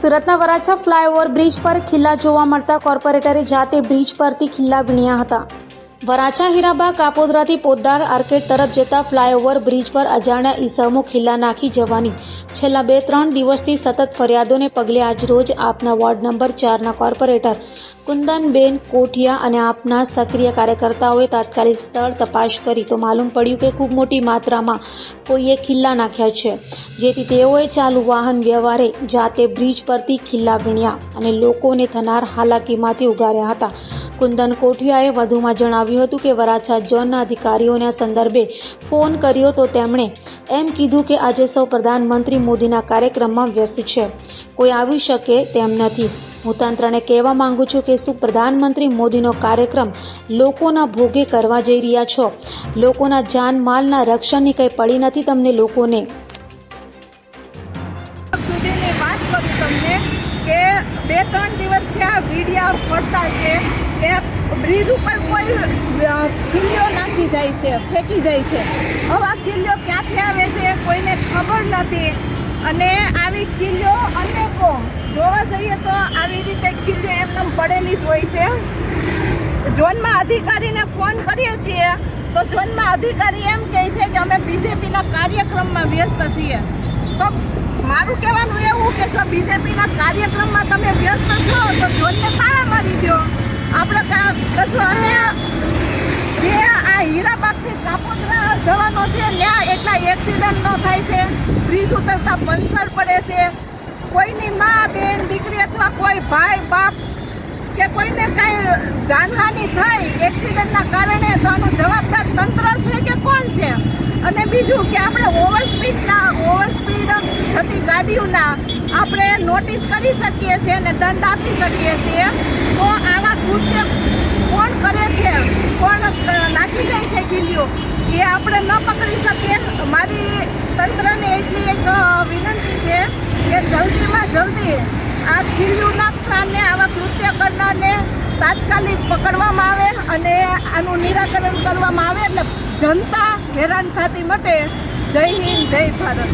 સુરતના Varachha flyover bridge પર ખિલ્લા જોવા મળતા કોર્પોરેટરે જાતે બ્રિજ પરથી ખિલ્લા વીણ્યા હતા. વરાછા હીરાબા કાપોદરાથી પોદાર આર્કેડ તરફ જતા ફ્લાયઓવર બ્રિજ પર અજાણ્યા ઈસમો ખિલ્લા નાખી જવાની. છેલ્લા બે ત્રણ દિવસથી સતત ફરિયાદોને પગલે આજરોજ આપના વોર્ડ નંબર ચારના કોર્પોરેટર કુંદનબેન કોઠિયા અને આપના સક્રિય કાર્યકર્તાઓએ તાત્કાલિક સ્થળ તપાસ કરી તો માલુમ પડ્યું કે ખૂબ મોટી માત્રામાં કોઈએ ખિલ્લા નાખ્યા છે, જેથી તેઓએ ચાલુ વાહન વ્યવહારે જાતે બ્રિજ પરથી ખિલ્લા વીણ્યા અને લોકોને થનાર હાલાકીમાંથી ઉગાર્યા હતા. કુંદન કોઠિયાએ વધુમાં જણાવ્યું હતું કે વરાછા ઝોનના અધિકારીઓના સંદર્ભે ફોન કર્યો તો તેમણે એમ કીધું કે આજે સૌ પ્રધાનમંત્રી મોદીના કાર્યક્રમમાં વ્યસ્ત છે. કોઈ આવી શકે તેમ નથી. હું તંત્રને કહેવા માંગુ છું કે શું પ્રધાનમંત્રી મોદીનો કાર્યક્રમ લોકોના ભોગે કરવા જઈ રહ્યા છો? લોકોના જાનમાલના રક્ષણની કંઈ પડી નથી તમને લોકોને? બે ત્રણ દિવસથી આ વીડિયા ફરતા છે. બ્રિજ ઉપર કોઈ અ, ખીલીઓ નાખી જાય છે ફેંકી જાય છે. હવે આ ખીલીઓ ક્યાંથી આવે છે કોઈને ખબર નથી. અને આવી ખીલીઓ અનેકો જોવા જઈએ તો આવી રીતે ખીલીઓ એમને પડેલી જ હોય છે. ઝોનમાં અધિકારીને ફોન કરીએ છીએ તો ઝોનમાં અધિકારી એમ કહે છે કે અમે બીજેપીના કાર્યક્રમમાં વ્યસ્ત છીએ. તો મારું કહેવાનું એવું કે જો બીજેપીના કાર્યક્રમમાં તમે વ્યસ્ત છો તો ઝોનને તાળા મારી દો. આપણે કા- કશું અને જે આ હીરાબાગથી કાપોદ્રા જવાનો છે ત્યાં એટલા એક્સિડન્ટ ન થાય છે. બ્રિજ ઉતરતા પંચર પડે છે. કોઈની મા બેન દીકરી અથવા કોઈ ભાઈ, બાપ કે કોઈને કાંઈ જાનહાનિ થાય એક્સિડન્ટના કારણે, તો આનું જવાબદાર તંત્ર છે કે કોણ છે? અને બીજું કે આપણે ઓવરસ્પીડના ઓવર સ્પીડ જતી ગાડીઓના આપણે નોટિસ કરી શકીએ છીએ અને દંડ આપી શકીએ છીએ. તો આવા કૃત્ય કોણ કરે છે કોણ નાખી જાય છે ગીલીઓ. એ આપણે ન પકડી શકીએ. મારી તંત્રને એટલી એક વિનંતી છે કે જલ્દીમાં જલ્દી આ ખીલ્યું નાખનારને આવા કૃત્ય કરનારને તાત્કાલિક પકડવામાં આવે અને આનું નિરાકરણ કરવામાં આવે એટલે જનતા હેરાન થતી માટે. જય હિન્દ, જય ભારત.